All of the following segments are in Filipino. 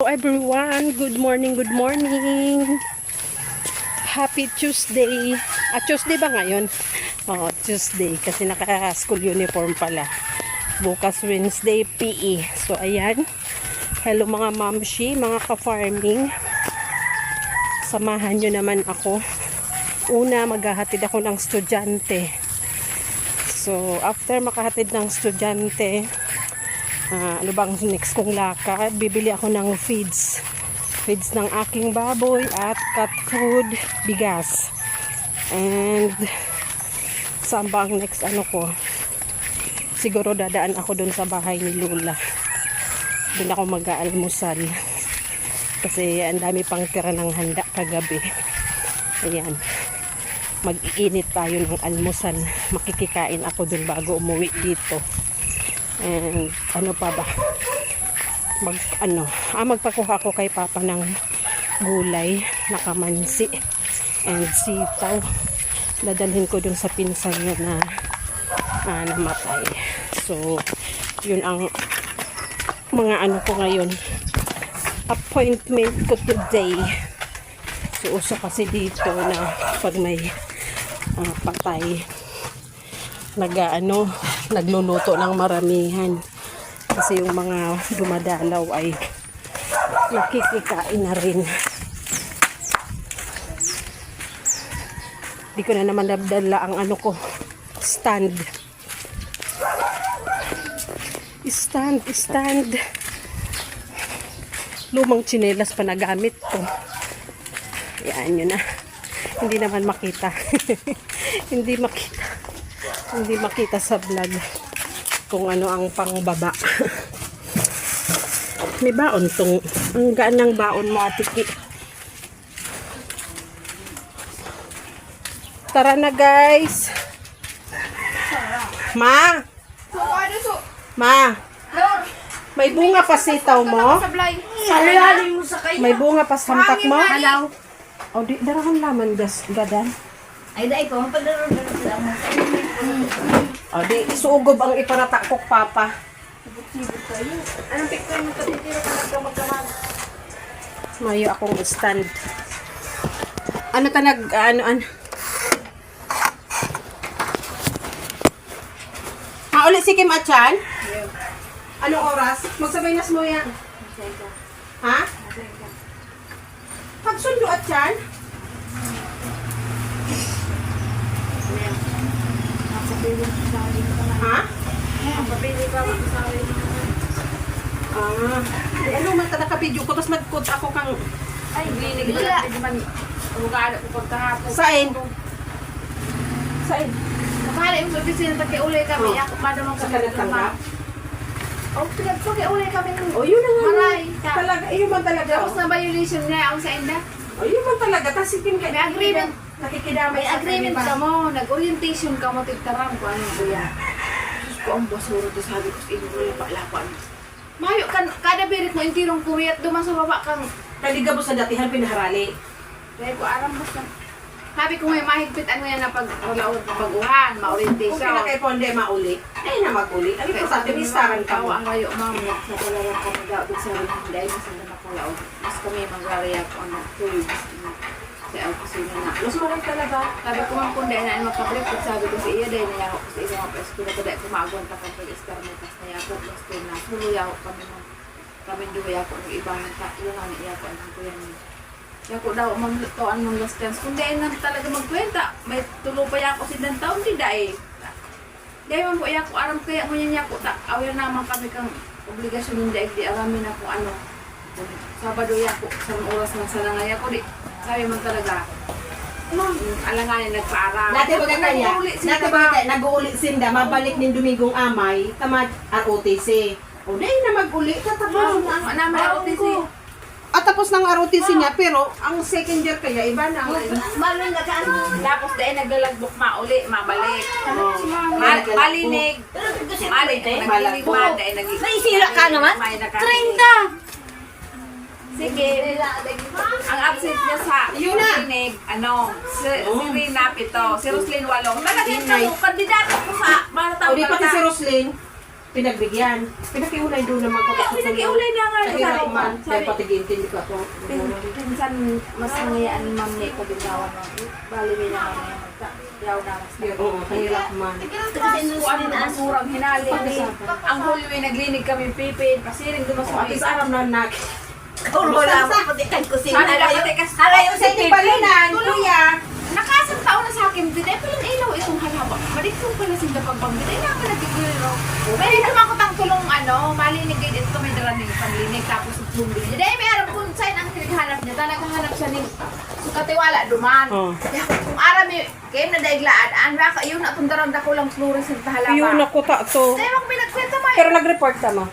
Hello everyone, good morning, good morning. Happy Tuesday. Ah, Tuesday ba ngayon? Oh, Tuesday kasi naka-school uniform pala. Bukas Wednesday PE. So ayan. Hello mga mamshi, mga ka-farming. Samahan nyo naman ako. Una, maghahatid ako ng estudyante. So, after makahatid ng estudyante, Ah, ano bang next kong lakad? Bibili ako ng feeds. Feeds ng aking baboy at cat food, bigas. And saan ba ang next ano ko? Siguro dadaan ako doon sa bahay ni Lula. Doon ako mag-aalmusal. Kasi ang dami pang tira ng handa kagabi. Ayan. Mag-iinit tayo ng almusal. Makikikain ako doon bago umuwi dito. And ano pa ba? Mag ano, ah, magpakuha ako kay Papa ng gulay na kamansi and sitaw. Dadalhin ko dun sa pinsan niya na ah, namatay. So, yun ang mga ano ko ngayon. Appointment ko today. So, uso kasi dito na pag may ah, patay, nag-ano, nagluluto ng maramihan. Kasi yung mga dumadalaw ay nakikikain na rin. Di ko na naman nabdala ang ano ko, stand. Stand, stand. Lumang tsinelas pa nagamit ko. Yan yun na. Hindi naman makita. Hindi makita hindi makita sa vlog kung ano ang pangbaba. May baon tong, ang gaan ng baon mo atiki. Tara na guys. Ma, ma, may bunga pa sitaw mo? sa. May bunga pa sampak mo? O di, darahan laman gas, gadan. Ay, dahil ko, mapadaro na sila mo. O di, isuugob ang iparatakok papa. Anong picture mo katitira ka nagkamagkamag? Mayo akong stand. Ano ta nag ano ano? Mauli si Kim Achan? Anong oras? Magsabay na mo yan. Ha? Pagsundo Achan? Ha? Ang papili ka mo sa. Ah. Ano man ta nakabidyo ko tapos magkot ako kang Ay, ko lang. Hindi man, umugano ko pagkahapon. Sain? Sain? Nakala yung sa opisina, takiuli kami. Oh. Ako pa naman Sa kami. kanatanggap? Oh, pinagpakiuli kami ng O yun na nga. Maray. Talaga, yun man talaga. Tapos na violation niya ang sa enda. O yun man talaga. Tapos si Kim May agreement. Nakikidamay May agreement ka mo. Nag-orientation ka mo. Tigtarang ko ano kuya. Diyos ko ang basuro to sabi ko sa inyo. Wala pa lapan. Mayo, kan, kada birit mo, intirong kumiyat, duman sa baba kang Kaliga mo sa datihan pinaharali. Kaya ko aram basta. Sabi ko may mahigpit ano yan na pag ulaon pag-uhan, Kung ma-orientation. pinakay ponde mauli, ay na maguli. Ano ko sa atin, istaran ka mo. Ang kayo, ma'am. Sa talagang daw, sa hindi ay mas na makulaon. Mas kami mag-area ko ano, two weeks. Sa opisina na. Mas maray talaga. Sabi ko ma'am, kung dahil na makabalik, pag sabi ko sa iya, dahil nayaw ko sa isang mga eskwela ko, dahil kumaguan pa kang pag-istar mo, tas nayaw ko, gusto na, huluyaw kami mo. Kami duya ko, ng ibang ta, yun ang iya ko, ang ko yan. Kaya ko daw, maglutoan mong last dance. Kung dahil na talaga magkwenta, may tulo pa yan ko si dan taon, di dahil. Dahil man po iya ko, aram kaya mo yan ko, ta, aware naman kami kang obligasyon yung dahil, di aramin na kung ano. Sabado yan ko, sa oras ng salangay ako, di, sabi man talaga, Ma'am, alanganin nagpaaral. Dati ba kaya? Dati ba kaya? Nag-uuli sinda, mabalik nin Dumingong Amay, tamad ROTC. O dahil na mag-uli, tatapos Ma'am, na. naman ako kasi. At tapos ng ROTC niya, pero ang second year kaya, iba na. Malun na ka Tapos dahil naglalagbok mauli, mabalik. Oh. Mal malinig. Malinig. Naglinig man. Dahil nag May sira ka naman? May nakarinig. Sige. Ang absent niya sa Yun na. ano, si, si Rina Pito, si Roslyn Walong. Talagang kayo, kandidato ko sa mga O di pati si. Roslyn. Pinagbigyan. Pinakiulay doon naman ko. Kaya pinakiulay na nga. Sabi man. ko, Kaya patigin-tindi ka ko. Minsan, mas nangayaan ni Ma'am Nick kabintawan mo. Bali, may naman na na mas Oo, kahirap man. Ano na surang hinali ni ang hulwi naglinig kami pipin pasiring dumas At least aram na nak. Wala mo puti kang kusina. Sana dapat ay kas Halayo sa kuya. Nakasang taon na sa akin din, eh, palang ilaw itong halaba. Balik ko pala sila pagpambit. Ay, naman nagkikulo. Pero ito mga kutang tulong ano, malinig ito may dala ng tapos bumili. Hindi, may aram kung saan ang pinaghanap niya. Talaga hanap siya ni sukatiwala duman. Oh. Kaya kung aram yung game na daiglaan, ang baka yun at undaran ko lang fluorescent na halaba. Yun ako ta to. Hindi, mag pinagkwenta mo. Pero nag-report ka mo.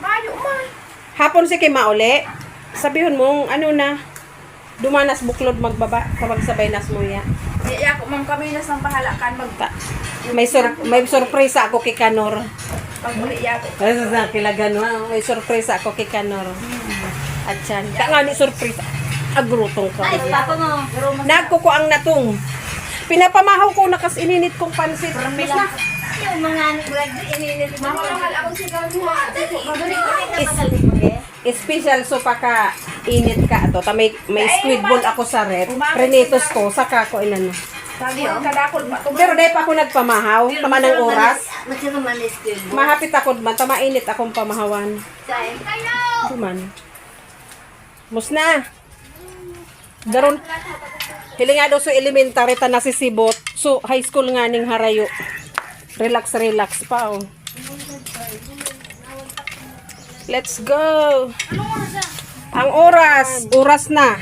Mayo, umay. Hapon si kay Mauli. Sabihon mo, ano na, dumanas buklod magbaba kapag sabay nas mo ya. Iya ko, ma'am, kami nas ng pahalakan. Mag, Ta- May sur may surprise ako kay Kanor. pag uli iya ko. Ano sa kilagan mo? May surprise ako kay Kanor. At yan. Ka nga ni surprise. Agrutong ka. Ay, papa mo. Nagkuko ang natong. Pinapamahaw ko nakas ininit kong pansit. Mas na. Mga ininit mo. Mama, mahal ako si Galuha. Special so paka init ka ato. Ta may may squid ball ako sa rep. Prenitos ko saka ko inano. Pa. Pero dahil pa ako nagpamahaw, tama ng oras. Mahapit ako man, tama init akong pamahawan. Say. Duman. Musna. Daron. Hili nga daw so elementary ta nasisibot. So high school nga ning harayo. Relax relax pa oh. Let's go. Ang oras, oras na.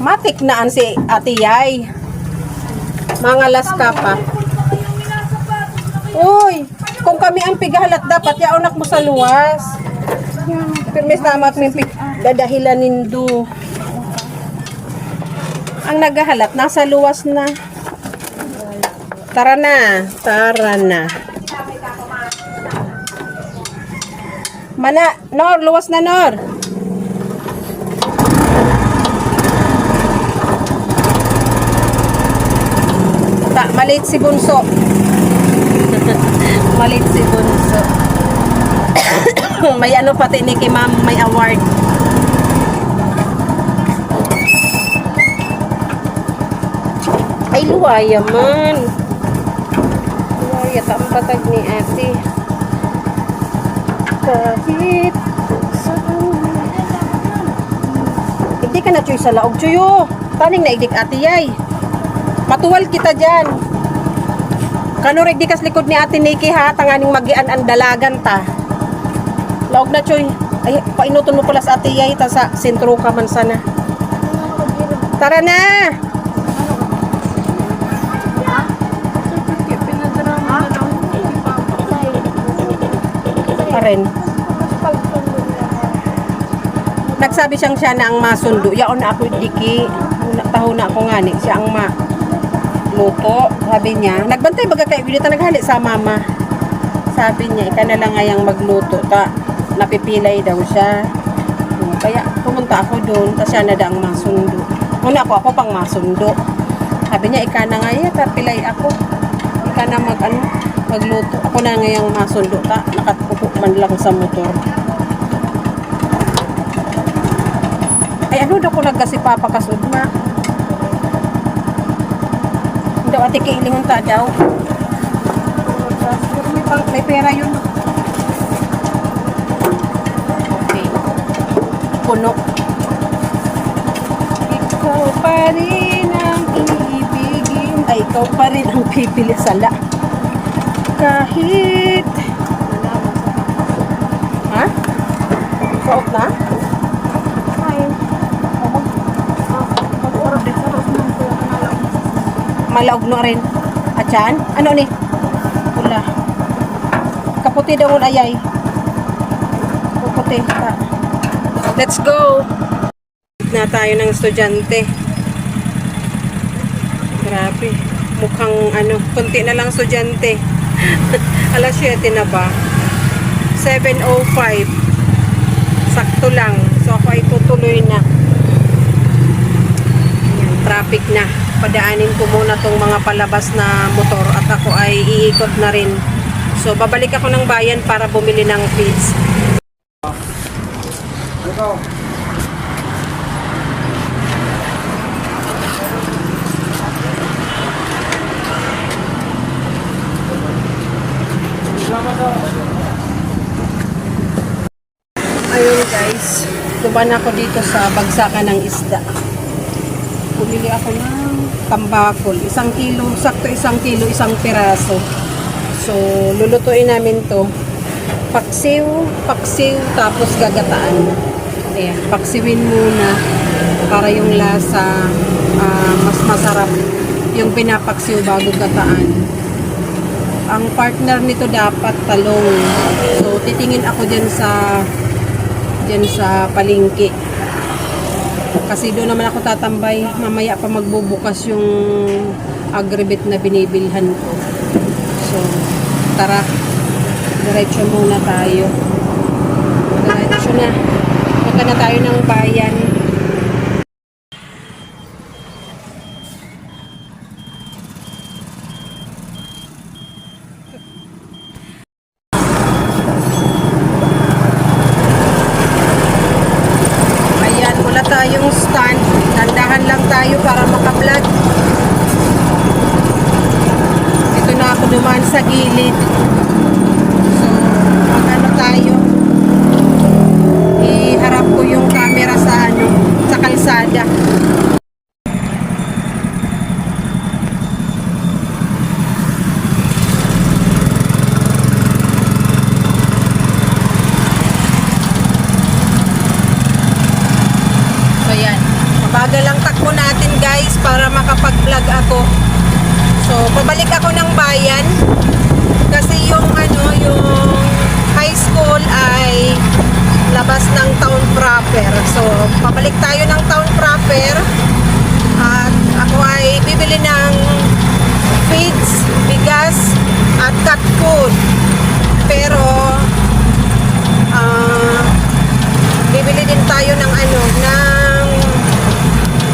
Matik na an si Ate Yay. Mga laska pa. Uy, kung kami ang pigahalat dapat yaunak mo sa luwas. Permis na amat may pig dadahilan nindo. Ang nagahalat nasa luwas na. Tara na, tara na. Mana, Nor, luwas na Nor. Ta, malit si Bunso. Malit si Bunso. may ano pati ni kay ma'am, may award. Luwaya man. Luwaya, tampatag ni ate. Kahit saan. Hindi ka na, Chuy, sa laog, Chuyo. Taning na idik ate, yay. Matuwal kita dyan. Kanurig di kas likod ni Ate Nikki ha, tanganing magian ang dalagan ta. Laog na choy. Ay, painuton mo pala sa Ate Yay ta sa sentro ka man sana. Tara na! Pa rin. Nagsabi siyang siya na ang masundo. Yaon na ako diki. Taho na ako nga ni. Siya ang ma luto, sabi niya. Nagbantay baga kayo, dito naghali sa mama. Sabi niya, ika na lang ngayang magluto. Ta, napipilay daw siya. Kaya pumunta ako doon, tapos siya na daang masundo. Una ako, ako pang masundo. Sabi niya, ika na ngaya, tapilay ako. Ika na mag, ano, magluto. Ako na ngayang masundo. Ta, nakatupo man lang sa motor. Ay, ano daw ko nagkasipapa kasudma? daw ate kailingon ta daw. May, pang, may pera yun. Okay. Puno. Ikaw pa rin ang ibigin. Ay, ikaw pa rin ang pipili sala. Kahit... Ha? Suot na? Malaog no rin. At yan? Ano ni? Pula. Kaputi daw ang ayay. Kaputi. Ta. Let's go! Na tayo ng estudyante. Grabe. Mukhang ano, kunti na lang estudyante. Alas 7 na ba? 7.05. Sakto lang. So ako ay tutuloy na. Ayan, traffic na. padaanin ko muna tong mga palabas na motor at ako ay iikot na rin. So, babalik ako ng bayan para bumili ng feeds. Ayun duman ako dito sa bagsakan ng isda. Pumili ako ng tambakol. Isang kilo, sakto isang kilo, isang piraso. So, lulutuin namin to. Paksiw, paksiw, tapos gagataan. Ayan, paksiwin muna para yung lasa ah, mas masarap yung pinapaksiw bago gataan ang partner nito dapat talong. So, titingin ako dyan sa dyan sa palingki. Kasi doon naman ako tatambay. Mamaya pa magbubukas yung agribit na binibilhan ko. So, tara. Diretso muna tayo. Diretso na. Punta na tayo ng bayan. Ayan, wala tayong stand. Nandahan lang tayo para maka-vlog. Ito na ako dumaan sa gilid. So, mag ano tayo. Iharap ko yung camera sa ano, sa kalsada. So yan. Mabagal lang takbo natin guys para makapag-vlog ako. So pabalik ako ng bayan kasi yung ano yung high school ay labas ng town proper. So pabalik tayo ng town proper at ako ay bibili ng feeds, bigas at cat food. Pero ah bibili din tayo ng ano, ng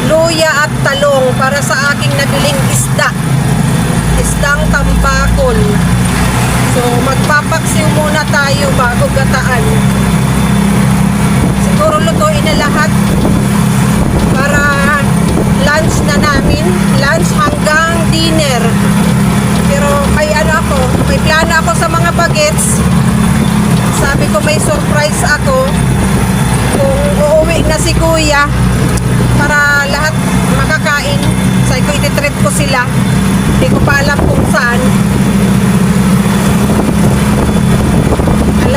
luya at talong para sa aking nabiling isda. Isdang tampakol. So, magpapaksiw muna tayo bago gataan. Siguro lutuin na lahat para lunch na namin. Lunch hanggang dinner. Pero may ano ako, may plano ako sa mga bagets. Sabi ko may surprise ako kung uuwi na si kuya para lahat makakain. Sabi ko, ititrip ko sila. Hindi ko pa alam kung saan.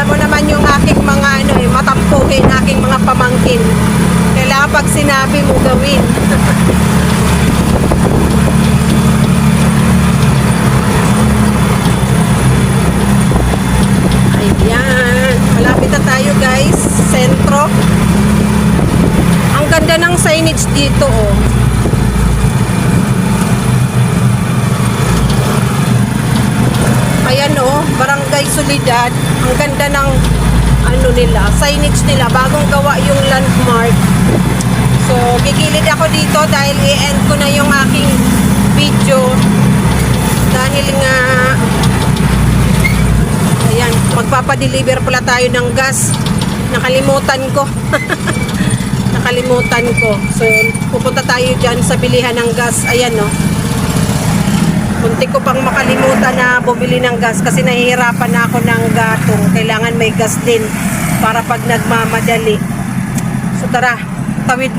Alam mo naman yung aking mga ano eh, matampuhin, aking mga pamangkin. Kailangan pag sinabi mo gawin. Ayan. Malapit na tayo guys. Sentro. Ang ganda ng signage dito oh. Ayan oh, Solidad. Ang ganda ng ano nila, signage nila. Bagong gawa yung landmark. So, gigilid ako dito dahil i-end ko na yung aking video. Dahil nga Ayan, magpapadeliver pala tayo ng gas. Nakalimutan ko. Nakalimutan ko. So, pupunta tayo dyan sa bilihan ng gas. Ayan, no. Munti ko pang makalimutan na bumili ng gas kasi nahihirapan na ako ng gatong. Kailangan may gas din para pag nagmamadali. So, tara. Tawid mo